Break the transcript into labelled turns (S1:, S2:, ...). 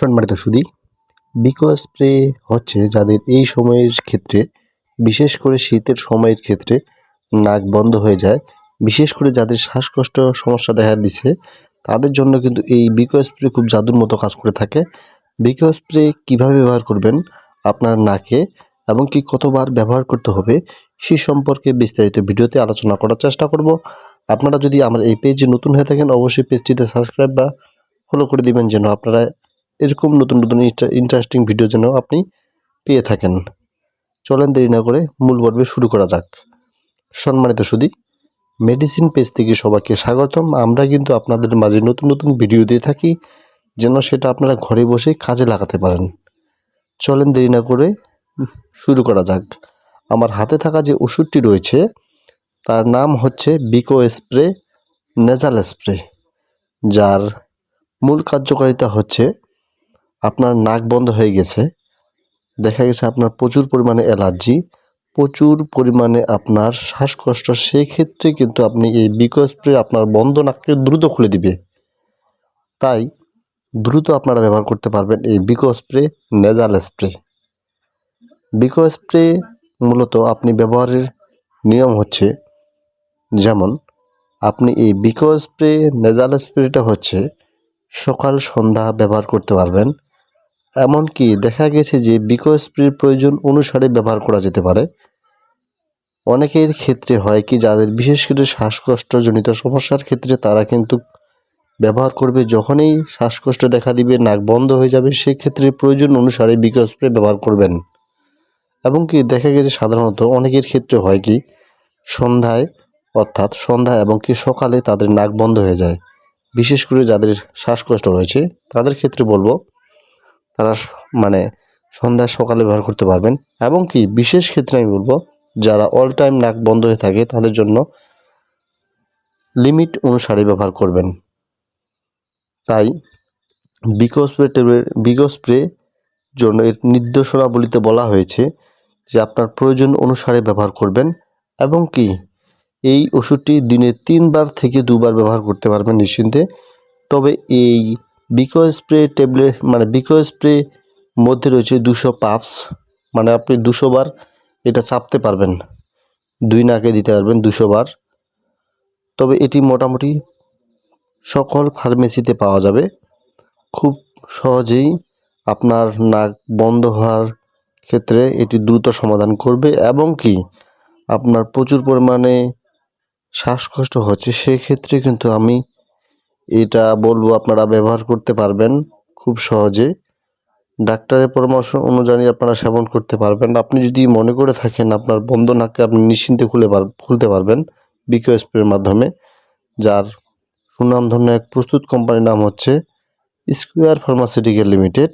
S1: সম্মানিত সুদী বিকো স্প্রে হচ্ছে যাদের এই সময়ের ক্ষেত্রে, বিশেষ করে শীতের সময়ের ক্ষেত্রে নাক বন্ধ হয়ে যায়, বিশেষ করে যাদের শ্বাসকষ্ট সমস্যা দেখা দিছে, তাদের জন্য কিন্তু এই বিকো স্প্রে খুব জাদুর মতো কাজ করে থাকে। বিকো স্প্রে কীভাবে ব্যবহার করবেন আপনার নাকে এবং কি কতবার ব্যবহার করতে হবে, সে সম্পর্কে বিস্তারিত ভিডিওতে আলোচনা করার চেষ্টা করব। আপনারা যদি আমার এই পেজে নতুন হয়ে থাকেন, অবশ্যই পেজটিতে সাবস্ক্রাইব বা ফলো করে দিবেন, যেন আপনারা এরকম নতুন নতুন ইন্টারেস্টিং ভিডিও যেন আপনি পেয়ে থাকেন। চলেন দেরি না করে মূল পর্বে শুরু করা যাক। সম্মানিত সুদী মেডিসিন পেজ থেকে সবাইকে স্বাগতম। আমরা কিন্তু আপনাদের মাঝে নতুন নতুন ভিডিও দিয়ে থাকি, যেন সেটা আপনারা ঘরে বসে কাজে লাগাতে পারেন। চলেন দেরি না করে শুরু করা যাক। আমার হাতে থাকা যে ওষুধটি রয়েছে, তার নাম হচ্ছে বিকো স্প্রে নেজাল স্প্রে যার মূল কার্যকারিতা হচ্ছে আপনার নাক বন্ধ হয়ে গেছে, দেখা গেছে আপনার প্রচুর পরিমাণে অ্যালার্জি, প্রচুর পরিমাণে আপনার শ্বাসকষ্ট সেই ক্ষেত্রে কিন্তু আপনি এই বিকো স্প্রে আপনার বন্ধ নাককে দ্রুত খুলে দিবে। তাই দ্রুত আপনারা ব্যবহার করতে পারবেন এই বিকো স্প্রে নেজাল স্প্রে বিকো স্প্রে মূলত আপনি ব্যবহারের নিয়ম হচ্ছে, যেমন আপনি এই বিকো স্প্রে নেজাল স্প্রেটা হচ্ছে সকাল সন্ধ্যা ব্যবহার করতে পারবেন। এমনকি দেখা গেছে যে বিকো স্প্রের প্রয়োজন অনুসারে ব্যবহার করা যেতে পারে। অনেকের ক্ষেত্রে হয় কি, যাদের বিশেষ করে শ্বাসকষ্টজনিত সমস্যার ক্ষেত্রে তারা কিন্তু ব্যবহার করবে যখনই শ্বাসকষ্ট দেখা দিবে, নাক বন্ধ হয়ে যাবে সেই ক্ষেত্রে প্রয়োজন অনুসারে বিকো স্প্রে ব্যবহার করবেন। এবং কি, দেখা গেছে সাধারণত অনেকের ক্ষেত্রে হয় কি, সন্ধ্যায়, অর্থাৎ সন্ধ্যা এবং কি সকালে তাদের নাক বন্ধ হয়ে যায়। বিশেষ করে যাদের শ্বাসকষ্ট রয়েছে, তাদের ক্ষেত্রে বলব তারা মানে সন্ধ্যা সকালে ব্যবহার করতে পারবেন। এবং কি, বিশেষ ক্ষেত্রে আমি বলব, যারা অল টাইম নাক বন্ধ হয়ে থাকে, তাদের জন্য লিমিট অনুসারে ব্যবহার করবেন। তাই বিকো স্প্রে ট্যাবলেট বিকো স্প্রে জন্য এর নির্দেশনাবলিতে বলা হয়েছে যে আপনার প্রয়োজন অনুসারে ব্যবহার করবেন এবং কি, এই ওষুধটি দিনে তিনবার থেকে দুবার ব্যবহার করতে পারবেন নিশ্চিন্তে। তবে এই বিকো স্প্রে ট্যাবলেট মানে বিকো স্প্রে মধ্যে রয়েছে দুশো পাপস মানে আপনি দুশো বার এটা চাপতে পারবেন। দুই নাকে দিতে পারবেন দুশো বার। তবে এটি মোটামুটি সকল ফার্মেসিতে পাওয়া যাবে। খুব সহজেই আপনার নাক বন্ধ হওয়ার ক্ষেত্রে এটি দ্রুত সমাধান করবে এবং কি আপনার প্রচুর পরিমাণে শ্বাসকষ্ট হচ্ছে। সেক্ষেত্রে কিন্তু আমি এটা বলব আপনারা ব্যবহার করতে পারবেন খুব সহজে। ডাক্তারের পরামর্শ অনুযায়ী আপনারা সেবন করতে পারবেন। আপনি যদি মনে করে থাকেন আপনার বন্ধ নাককে আপনি নিশ্চিন্তে খুলে খুলতে পারবেন বিকো স্প্রের মাধ্যমে, যার সুনামধন্য এক প্রস্তুত কোম্পানির নাম হচ্ছে স্কোয়ার ফার্মাসিউটিক্যাল লিমিটেড।